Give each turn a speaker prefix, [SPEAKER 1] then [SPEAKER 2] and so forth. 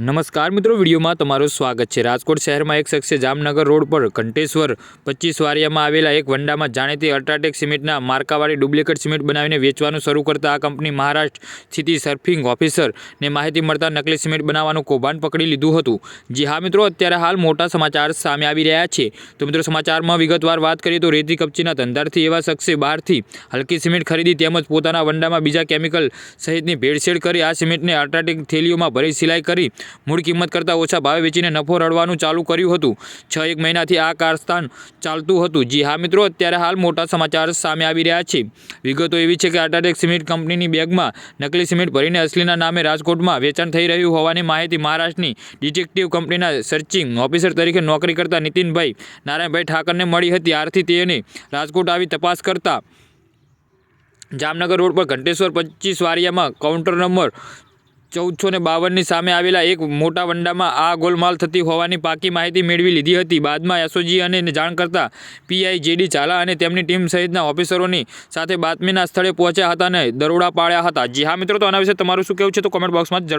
[SPEAKER 1] નમસ્કાર મિત્રો, વિડીયોમાં તમારું સ્વાગત છે. રાજકોટ શહેરમાં એક શખ્સે જામનગર રોડ પર કંટેશ્વર પચીસ વારિયામાં આવેલા એક વંડામાં જાણીતી અલ્ટ્રાટેક સિમેન્ટના માર્કાવાળી ડુપ્લિકેટ સિમેન્ટ બનાવીને વેચવાનું શરૂ કરતા આ કંપની મહારાષ્ટ્ર સ્થિતિ સર્ફિંગ ઓફિસરને માહિતી મળતા નકલી સિમેન્ટ બનાવવાનું કૌભાંડ પકડી લીધું હતું. જી હા મિત્રો, અત્યારે હાલ મોટા સમાચાર સામે આવી રહ્યા છે. તો મિત્રો, સમાચારમાં વિગતવાર વાત કરીએ તો રેતી કપચીના ધંધારથી એવા શખ્સે બહારથી હલકી સિમેન્ટ ખરીદી તેમજ પોતાના વંડામાં બીજા કેમિકલ સહિતની ભેળસેળ કરી આ સિમેન્ટને અલ્ટ્રાટેક થેલીઓમાં ભરી સિલાઈ કરી મૂળ કિંમત કરતાં ઓછા ભાવે વેચીને નફો રળવાનું ચાલુ કર્યું હતું. છ એક મહિનાથી આ કારસ્થાન ચાલતું હતું. જી હા મિત્રો, અત્યારે હાલ મોટા સમાચાર સામે આવી રહ્યા છે. વિગતો એવી છે કે અલ્ટ્રાટેક સિમેન્ટ કંપનીની બેગમાં નકલી સિમેન્ટ ભરીને અસલીના નામે રાજકોટમાં વેચાણ થઈ રહ્યું હોવાની માહિતી મહારાષ્ટ્રની ડિટેક્ટિવ કંપનીના સર્ચિંગ ઓફિસર તરીકે નોકરી કરતા નીતિનભાઈ નારાયણભાઈ ઠાકરને મળી હતી. આરથી તેને રાજકોટ આવી તપાસ કરતા જામનગર રોડ પર ઘંટેશ્વર પચીસ વારિયામાં કાઉન્ટર નંબર ચૌદસો ને બાવનની સામે આવેલા એક મોટા વંડામાં આ ગોલમાલ થતી હોવાની પાકી માહિતી મેળવી લીધી હતી. બાદમાં એસઓજી અને જાણ કરતા પીઆઈ જેડી ઝાલા અને તેમની ટીમ સહિતના ઓફિસરોની સાથે બાતમીના સ્થળે પહોંચ્યા હતા અને દરોડા પાડ્યા હતા. જી હા મિત્રો, તો આના વિશે તમારું શું કહેવું છે તો કોમેન્ટ બોક્સમાં